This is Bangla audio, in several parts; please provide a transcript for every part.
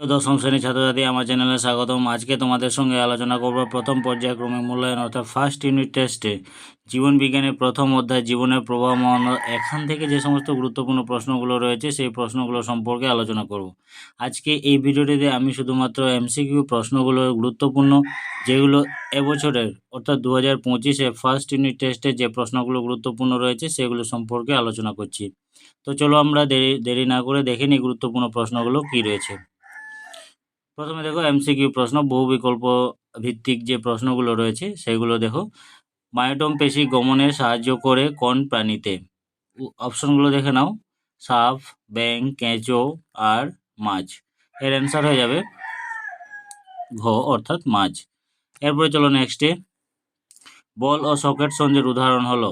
দশম শ্রেণির ছাত্রছাত্রী, আমার চ্যানেলে স্বাগতম। আজকে তোমাদের সঙ্গে আলোচনা করব প্রথম পর্যায়ক্রমিক মূল্যায়ন, অর্থাৎ ফার্স্ট ইউনিট টেস্টে জীবন বিজ্ঞানের প্রথম অধ্যায়, জীবনের প্রভাব এখান থেকে যে সমস্ত গুরুত্বপূর্ণ প্রশ্নগুলো রয়েছে, সেই প্রশ্নগুলো সম্পর্কে আলোচনা করব। আজকে এই ভিডিওটিতে আমি শুধুমাত্র এমসিকিউ প্রশ্নগুলোর গুরুত্বপূর্ণ, যেগুলো এবছরের, অর্থাৎ দু হাজার পঁচিশে ফার্স্ট ইউনিট টেস্টে যে প্রশ্নগুলো গুরুত্বপূর্ণ রয়েছে, সেগুলো সম্পর্কে আলোচনা করছি। তো চলো আমরা দেরি দেরি না করে দেখে নিই গুরুত্বপূর্ণ প্রশ্নগুলো কী রয়েছে। প্রথমে দেখো এমসিকিউ প্রশ্ন, বহু বিকল্প ভিত্তিক যে প্রশ্নগুলো রয়েছে, সেগুলো দেখো। মায়োটম পেশি গমনে সাহায্য করে কোন প্রাণীতে? অপশনগুলো দেখে নাও। সাপ ব্যাং কেঁচো আর মাছ। এর অ্যান্সার হয়ে যাবে ঘ, অর্থাৎ মাছ। এরপরে চলো নেক্সটে বল ও সকেট সন্ধির উদাহরণ হলো।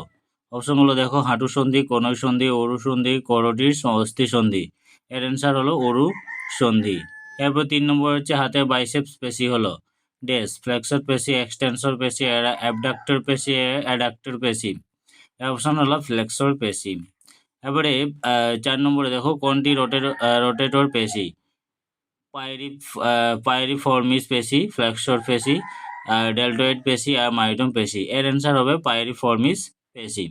অপশনগুলো দেখো, হাঁটু সন্ধি কনৈ সন্ধি, অরু সন্ধি করটির অস্থি সন্ধি। এর অ্যান্সার হলো অরু সন্ধি। এরপর তিন নম্বর হচ্ছে হাতে বাইসেপস পেশি হলো। ডেস ফ্লেক্সর পেশি এক্সটেন্সর পেশি অ্যাবডাক্টর পেশি অ্যাডাক্টর পেশি। অপশন হলো ফ্লেক্সর পেশি। এবারে চার নম্বরে দেখো কোনটি রোটেট রোটেটর পেশি। পাইরি পাইরিফর্মিস পেশি ফ্লেক্সর পেশি ডেল্টোয়েড পেশি আর মাইটম পেশি। এর অ্যান্সার হবে পাইরিফর্মিস পেশি।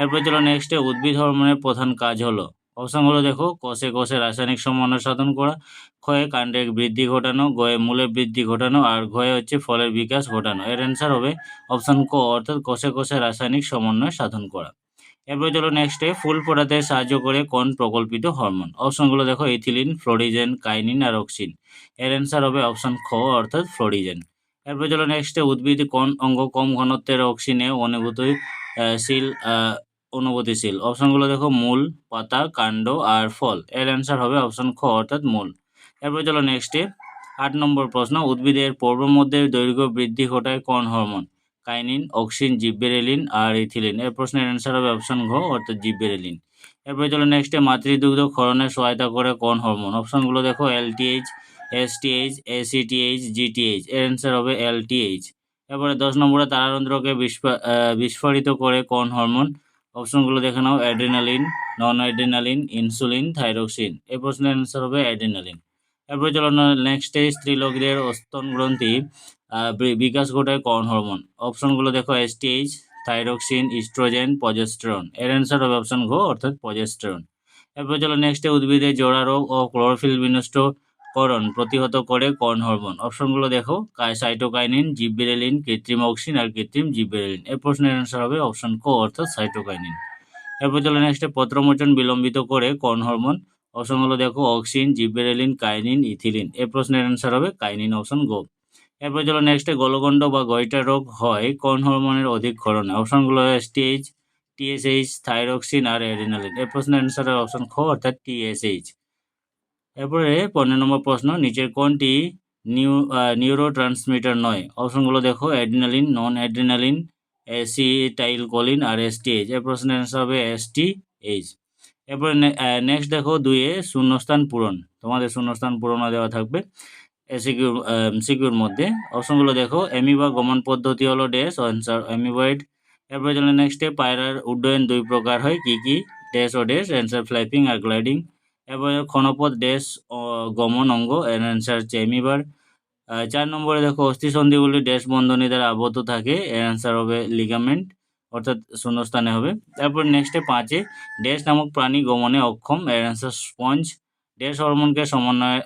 এরপর চলো নেক্সটে উদ্ভিদ হরমোনের প্রধান কাজ হলো। অপশনগুলো দেখো। কষে কষে রাসায়নিক সমন্বয় সাধন করা। ক্ষয়ে কাণ্ডের বৃদ্ধি ঘটানো গয়ে মূলে বৃদ্ধি ঘটানো আর ঘয়ে হচ্ছে ফলের বিকাশ ঘটানো। এর অ্যান্সার হবে অপশন ক অর্থাৎ কষে কষে রাসায়নিক সমন্বয় সাধন করা। এরপর চলো নেক্সটে ফুল ফোটাতে সাহায্য করে কোন প্রকল্পিত হরমোন অপশনগুলো দেখো ইথিলিন ফ্লোরিজেন কাইনিন আর অক্সিন এর অ্যান্সার হবে অপশন খ অর্থাৎ ফ্লোরিজেন এরপর চলো নেক্সটে উদ্ভিদ কোন অঙ্গ কম ঘনত্বের অক্সিনে অনুভূতিশীল আহ, অনুভূতিশীল। অপশনগুলো দেখো, মূল, পাতা, কাণ্ড আর ফল। এর অ্যান্সার হবে অপশন খ, অর্থাৎ মূল। এরপর চলো নেক্সটে আট নম্বর প্রশ্ন, উদ্ভিদের পর্ব মধ্যে দৈর্ঘ্য বৃদ্ধি ঘটায় কোন হরমোন কাইনিন, অক্সিন, জিব্বেরেলিন আর ইথিলিন। এর প্রশ্নের অ্যান্সার হবে অপশন ঘ, অর্থাৎ জিব্বেরেলিন। এরপরে চলো নেক্সটে মাতৃদুগ্ধ ক্ষরণে সহায়তা করে কোন হরমোন অপশনগুলো দেখো এলটিএইচ এসটিএইচ এসিটিএইচ জিটিএইচ এর অ্যান্সার হবে এলটিএইচ এরপরে দশ নম্বরে তারারন্ধ্রকে বিস্ফা- বিস্ফোরিত করে কোন হরমোন অপশনগুলো দেখে নাও, adrenaline non adrenaline insulin, thyroxine. এই প্রশ্নের অ্যান্সার হবে অ্যাড্রিনালিন। এরপরে চলো নেক্সটে স্ত্রীলোকদের স্তন গ্রন্থি বিকাশ ঘটায় কোন হরমোন? অপশনগুলো দেখো এসটিএইচ থাইরক্সিন, ইস্ট্রোজেন পজেস্টেরন এর অ্যান্সার হবে অপশন ঘ, অর্থাৎ পজেস্টেরন এরপর চলো নেক্সটে উদ্ভিদের জোড়া রোগ ও ক্লোরোফিল বিনষ্টকরণ প্রতিহত করে কোন হরমোন। অপশনগুলো দেখো কাই সাইটোকাইনিন জিব্বেরেলিন কৃত্রিম অক্সিন আর কৃত্রিম জিব্বেরেলিন এই প্রশ্নের অ্যান্সার হবে অপশন ক অর্থাৎ সাইটোকাইনিন। এরপর চলো নেক্সটে পত্রমোচন বিলম্বিত করে কোন হরমোন। অপশনগুলো দেখো অক্সিন জিব্বেরেলিন কাইনিন, ইথিলিন। এই প্রশ্নের অ্যান্সার হবে কাইনিন অপশন গো। এরপর চলো নেক্সটে গলগণ্ড বা গয়টা রোগ হয় কোন হরমোনের অধিক ক্ষরণে। অপশনগুলো এসটিএইচ টিএসএইচ থাইরক্সিন আর অ্যাড্রিনালিন এই প্রশ্নের অ্যান্সার হবে অপশন খ অর্থাৎ টিএসএইচ এরপরে পনেরো নম্বর প্রশ্ন, নিচের কোনটি নিউ নিউরো ট্রান্সমিটার নয়? অপশনগুলো দেখো adrenaline non adrenaline acetylcholine আর এসটিএইচ এর প্রশ্নের অ্যান্সার হবে এসটিএইচ এরপরে নেক্সট দেখো দুইয়ে শূন্যস্থান পূরণ। তোমাদের শূন্যস্থান পূরণ দেওয়া থাকবে এসিকিউর সিকিউর মধ্যে। অপশনগুলো দেখো এমিবা গমন পদ্ধতি হলো ড্যাশ অ্যান্সার এমিবয়েড এরপরে চলে নেক্সটে পায়রার উড্ডয়ন দুই প্রকার হয়, কি কি? ড্যাশ ও ড্যাশ, অ্যান্সার ফ্লাইপিং আর গ্লাইডিং। এরপরে ক্ষণপথ ড্যাশ গমন অঙ্গ, এর অ্যান্সার হচ্ছে এমিবার। চার নম্বরে দেখো, অস্থিসন্ধিগুলি ড্যাশ বন্ধনী দ্বারা আবদ্ধ থাকে, এর অ্যান্সার হবে লিগামেন্ট অর্থাৎ শূন্যস্থানে হবে। তারপর নেক্সটে পাঁচে ড্যাশ নামক প্রাণী গমনে অক্ষম, এর অ্যান্সার স্পঞ্জ ড্যাশ হরমোনকে সমন্বয়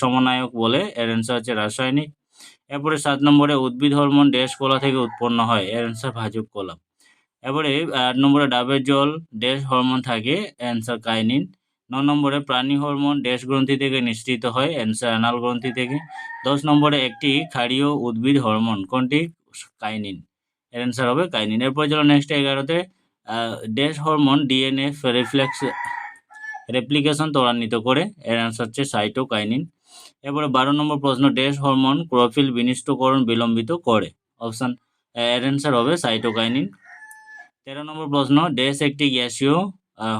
সমন্বয়ক বলে, এর অ্যান্সার হচ্ছে রাসায়নিক। এরপরে সাত নম্বরে, উদ্ভিদ হরমোন ড্যাশ কলা থেকে উৎপন্ন হয়, এর অ্যান্সার ভাজক কলা। এরপরে আট নম্বরে, ডাবের জল ড্যাশ হরমোন থাকে অ্যান্সার কাইনিন। ন নম্বরে প্রাণী হরমোন ড্যাশ গ্রন্থি থেকে নিঃসৃত হয়, অ্যান্সার অ্যানাল গ্রন্থি থেকে। দশ নম্বরে একটি ক্ষারীয় উদ্ভিদ হরমোন, কোনটি? কাইনিন। এর অ্যান্সার হবে কাইনিন। এরপরে চলো নেক্সট এগারোতে dash hormone DNA reflex, replication ত্বরান্বিত করে। এর অ্যান্সার হচ্ছে সাইটোকাইনিন। এরপরে বারো নম্বর প্রশ্ন, ড্যাশ হরমোন ক্লোরোফিল বিনিষ্টকরণ বিলম্বিত করে? অপশন এর অ্যান্সার হবে সাইটোকাইনিন। তেরো নম্বর প্রশ্ন, ড্যাশ একটি গ্যাসীয়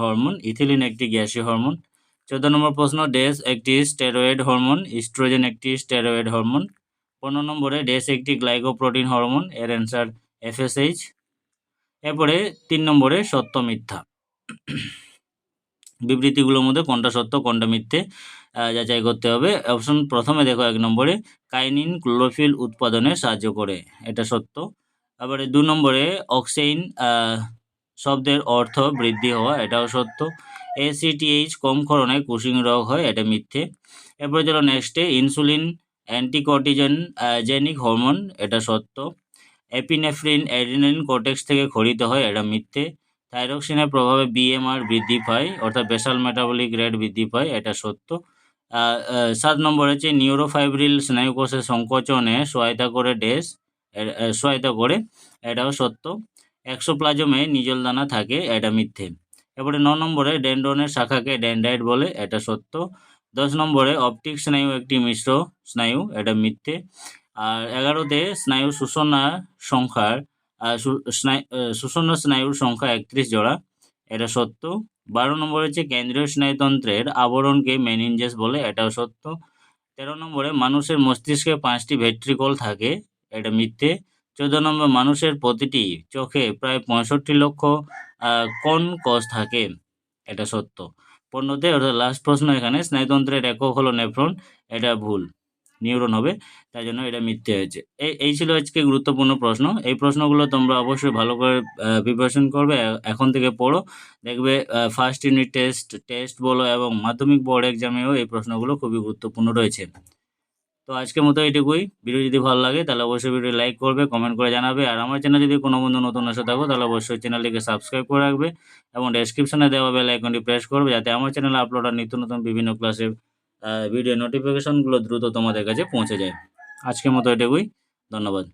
হরমোন, ইথিলিন একটি গ্যাসীয় হরমোন। চোদ্দ নম্বর প্রশ্ন ড্যাশ একটি স্টেরয়েড হরমোন, ইস্ট্রোজেন একটি স্টেরয়েড হরমোন। পনেরো নম্বরে ড্যাশ একটি গ্লাইকোপ্রোটিন হরমোন, এর অ্যান্সার এফএসএইচ। এরপরে তিন নম্বরে, সত্য মিথ্যা। বিবৃতিগুলোর মধ্যে কোনটা সত্য, কোনটা মিথ্যে যাচাই করতে হবে। অপশন প্রথমে দেখো এক নম্বরে, কাইনিন ক্লোরোফিল উৎপাদনে সাহায্য করে, এটা সত্য। তারপরে দু নম্বরে অক্সেইন শব্দের অর্থ বৃদ্ধি হওয়া, এটাও সত্য। এসিটিএইচ কম ক্ষরণে কুশিং রোগ হয়, এটা মিথ্যে। এরপরে চলো নেক্সটে ইনসুলিন অ্যান্টিকর্টিজেন জেনিক হরমোন এটা সত্য। এপিনেফ্রিন অ্যাডিনিন কোটেক্স থেকে খরিত হয়, এটা মিথ্যে। থাইরক্সিনের প্রভাবে বিএমআর বৃদ্ধি পায়, অর্থাৎ বেসাল মেটাবলিক রেট বৃদ্ধি পায়, এটা সত্য। সাত নম্বর হচ্ছে নিউরোফাইব্রিল স্নায়ুকোষের সংকোচনে সহায়তা করে ডেস সহায়তা করে, এটাও সত্য। এক্সোপ্লাজমে নিজল দানা থাকে, এটা মিথ্যে। এরপরে ন নম্বরে ডেন্ড্রনের শাখাকে ডেন্ড্রাইট বলে, এটা সত্য। দশ নম্বরে অপটিক স্নায়ু একটি মিশ্র স্নায়ু, এটা মিথ্যে। আর এগারোতে স্নায়ু শোষণা সংখ্যার শোষণ স্নায়ুর সংখ্যা একত্রিশ জোড়া, এটা সত্য। বারো নম্বর হচ্ছে কেন্দ্রীয় স্নায়ুতন্ত্রের আবরণকে মেনিনজেস বলে, এটাও সত্য। তেরো নম্বরে মানুষের মস্তিষ্কে পাঁচটি ভেট্রিকল থাকে, এটা মিথ্যে। চোদ্দ নম্বর, মানুষের প্রতিটি চোখে প্রায় পঁয়ষট্টি লক্ষ কোন কোষ থাকে। এটা সত্য। পণ্যতে অর্থাৎ লাস্ট প্রশ্ন এখানে, স্নায়ুতন্ত্রের একক হলো নেফ্রন এটা ভুল। নিউরন হবে, তাই জন্য এটা মিথ্যে হয়েছে। এই এই ছিল আজকে গুরুত্বপূর্ণ প্রশ্ন। এই প্রশ্নগুলো তোমরা অবশ্যই ভালো করে প্রিপারেশন করবে এখন থেকে পড়ো। দেখবে ফার্স্ট ইউনিট টেস্ট টেস্ট বলো এবং মাধ্যমিক বোর্ড এক্সামেও এই প্রশ্নগুলো খুবই গুরুত্বপূর্ণ রয়েছে। তো আজকের মতো এটুকুই ভিডিও যদি ভালো লাগে, তাহলে অবশ্যই ভিডিও লাইক করবে কমেন্ট করে জানাবে। আর আমার চ্যানেল যদি কোনো বন্ধু নতুন আসে থাকো, তাহলে অবশ্যই চ্যানেলটিকে সাবস্ক্রাইব করে রাখবে এবং ডেসক্রিপশনে দেওয়া বেল আইকনটি প্রেস করবে যাতে আমার চ্যানেলে আপলোড আর নিত্য নতুন বিভিন্ন ক্লাসের ভিডিও নোটিফিকেশনগুলো দ্রুত তোমাদের কাছে পৌঁছে যায়। আজকের মতো এটুকুই ধন্যবাদ।